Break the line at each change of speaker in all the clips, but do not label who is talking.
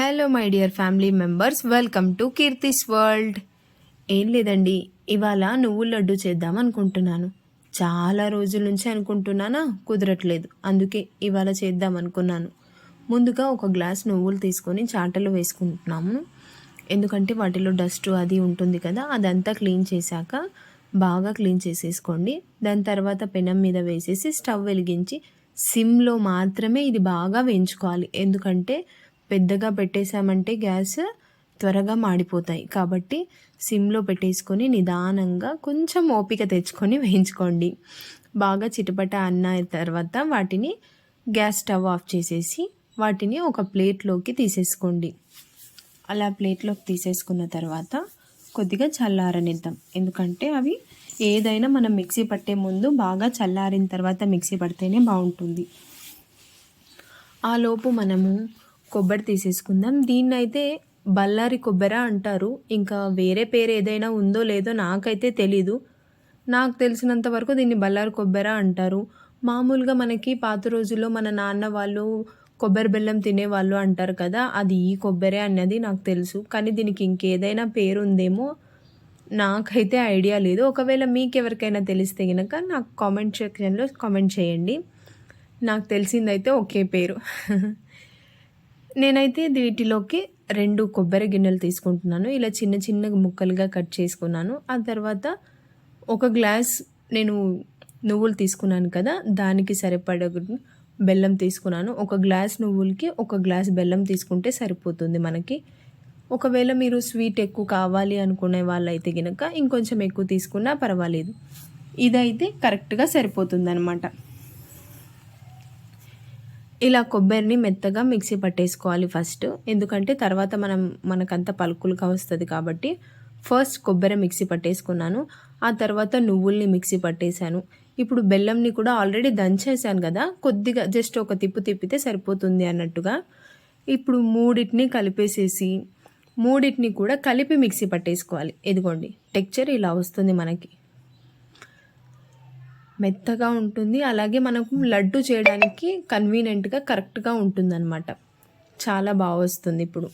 Hello my dear family members welcome to Keerthi's world ఏం లేదండి ఇవాళ నువ్వుల లడ్డు చేద్దాం అనుకుంటున్నాను. చాలా రోజుల నుంచి అనుకుంటున్నానా? కుదరట్లేదు. అందుకే ఇవాళ చేద్దాం అనుకున్నాను. ముందుగా ఒక గ్లాస్ నువ్వులు తీసుకొని చాటలు వేసుకుంటున్నాము. ఎందుకంటే వాటిలో డస్ట్ అది ఉంటుంది కదా అదంతా క్లీన్ చేశాక బాగా క్లీన్ చేసేసుకోండి. దాని తర్వాత పెనం మీద వేసేసి స్టవ్ వెలిగించి సిమ్లో మాత్రమే ఇది బాగా వేయించుకోవాలి. ఎందుకంటే పెద్దగా పెట్టేశామంటే గ్యాస్ త్వరగా మాడిపోతాయి. కాబట్టి సిమ్లో పెట్టేసుకొని నిదానంగా కొంచెం ఓపిక తెచ్చుకొని వేయించుకోండి. బాగా చిటపట అన్న తర్వాత వాటిని గ్యాస్ స్టవ్ ఆఫ్ చేసేసి వాటిని ఒక ప్లేట్లోకి తీసేసుకోండి. అలా ప్లేట్లోకి తీసేసుకున్న తర్వాత కొద్దిగా చల్లారనిద్దాం. ఎందుకంటే అవి ఏదైనా మనం మిక్సీ పట్టే ముందు బాగా చల్లారిన తర్వాత మిక్సీ పడితేనే బాగుంటుంది. ఆలోపు మనము కొబ్బరి తీసేసుకుందాం. దీన్ని అయితే బల్లారి కొబ్బరి అంటారు. ఇంకా వేరే పేరు ఏదైనా ఉందో లేదో నాకైతే తెలీదు. నాకు తెలిసినంత వరకు దీన్ని బల్లారి కొబ్బరి అంటారు. మామూలుగా మనకి పాత రోజుల్లో మన నాన్న వాళ్ళు కొబ్బరి బెల్లం తినేవాళ్ళు అంటారు కదా అది ఈ కొబ్బరి అన్నది నాకు తెలుసు. కానీ దీనికి ఇంకేదైనా పేరు ఉందేమో నాకైతే ఐడియా లేదు. ఒకవేళ మీకు ఎవరికైనా తెలిస్తే కనుక నాకు కామెంట్ సెక్షన్లో కామెంట్ చేయండి. నాకు తెలిసిందైతే ఒకే పేరు. నేనైతే వీటిలోకి రెండు కొబ్బరి గిన్నెలు తీసుకుంటున్నాను. ఇలా చిన్న చిన్న ముక్కలుగా కట్ చేసుకున్నాను. ఆ తర్వాత ఒక గ్లాస్ నేను నువ్వులు తీసుకున్నాను కదా దానికి సరిపడ బెల్లం తీసుకున్నాను. ఒక గ్లాస్ నువ్వులకి ఒక గ్లాస్ బెల్లం తీసుకుంటే సరిపోతుంది మనకి. ఒకవేళ మీరు స్వీట్ ఎక్కువ కావాలి అనుకునే వాళ్ళైతే కనుక ఇంకొంచెం ఎక్కువ తీసుకున్నా పర్వాలేదు. ఇదైతే కరెక్ట్గా సరిపోతుంది అనమాట ఇలా కొబ్బరిని మెత్తగా మిక్సీ పట్టేసుకోవాలి ఫస్ట్. ఎందుకంటే తర్వాత మనం మనకంత పలుకులుగా వస్తుంది కాబట్టి ఫస్ట్ కొబ్బరి మిక్సీ పట్టేసుకున్నాను. ఆ తర్వాత నువ్వుల్ని మిక్సీ పట్టేశాను. ఇప్పుడు బెల్లంని కూడా ఆల్రెడీ దంచేసాను కదా కొద్దిగా జస్ట్ ఒక తిప్పు తిప్పితే సరిపోతుంది అన్నట్టుగా. ఇప్పుడు మూడింటిని కలిపేసేసి మూడింటిని కూడా కలిపి మిక్సీ పట్టేసుకోవాలి. ఇదిగోండి టెక్చర్ ఇలా వస్తుంది మనకి. మెత్తగా ఉంటుంది. అలాగే మనకు లడ్డు చేయడానికి కన్వీనియంట్గా కరెక్ట్గా ఉంటుందన్నమాట. చాలా బాగా వస్తుంది ఇప్పుడు.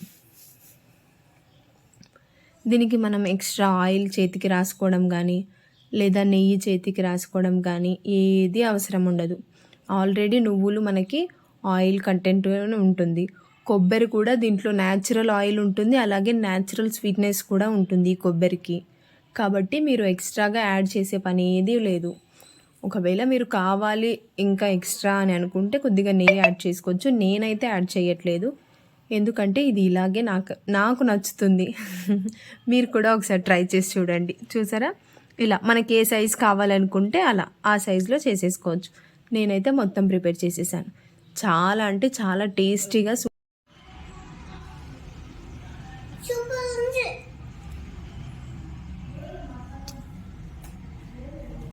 దీనికి మనం ఎక్స్ట్రా ఆయిల్ చేతికి రాసుకోవడం కానీ లేదా నెయ్యి చేతికి రాసుకోవడం కానీ ఏది అవసరం ఉండదు. ఆల్రెడీ నువ్వులు మనకి ఆయిల్ కంటెంట్ ఉంటుంది. కొబ్బరి కూడా దీంట్లో న్యాచురల్ ఆయిల్ ఉంటుంది. అలాగే న్యాచురల్ స్వీట్నెస్ కూడా ఉంటుంది ఈ కొబ్బరికి. కాబట్టి మీరు ఎక్స్ట్రాగా యాడ్ చేసే పని ఏదీ లేదు. ఒకవేళ మీరు కావాలి ఇంకా ఎక్స్ట్రా అని అనుకుంటే కొద్దిగా నెయ్యి యాడ్ చేసుకోవచ్చు. నేనైతే యాడ్ చేయట్లేదు. ఎందుకంటే ఇది ఇలాగే నాకు నాకు నచ్చుతుంది. మీరు కూడా ఒకసారి ట్రై చేసి చూడండి. చూసారా? ఇలా మనకి ఏ సైజ్ కావాలనుకుంటే అలా ఆ సైజులో చేసేసుకోవచ్చు. నేనైతే మొత్తం ప్రిపేర్ చేసేసాను. చాలా అంటే చాలా టేస్టీగా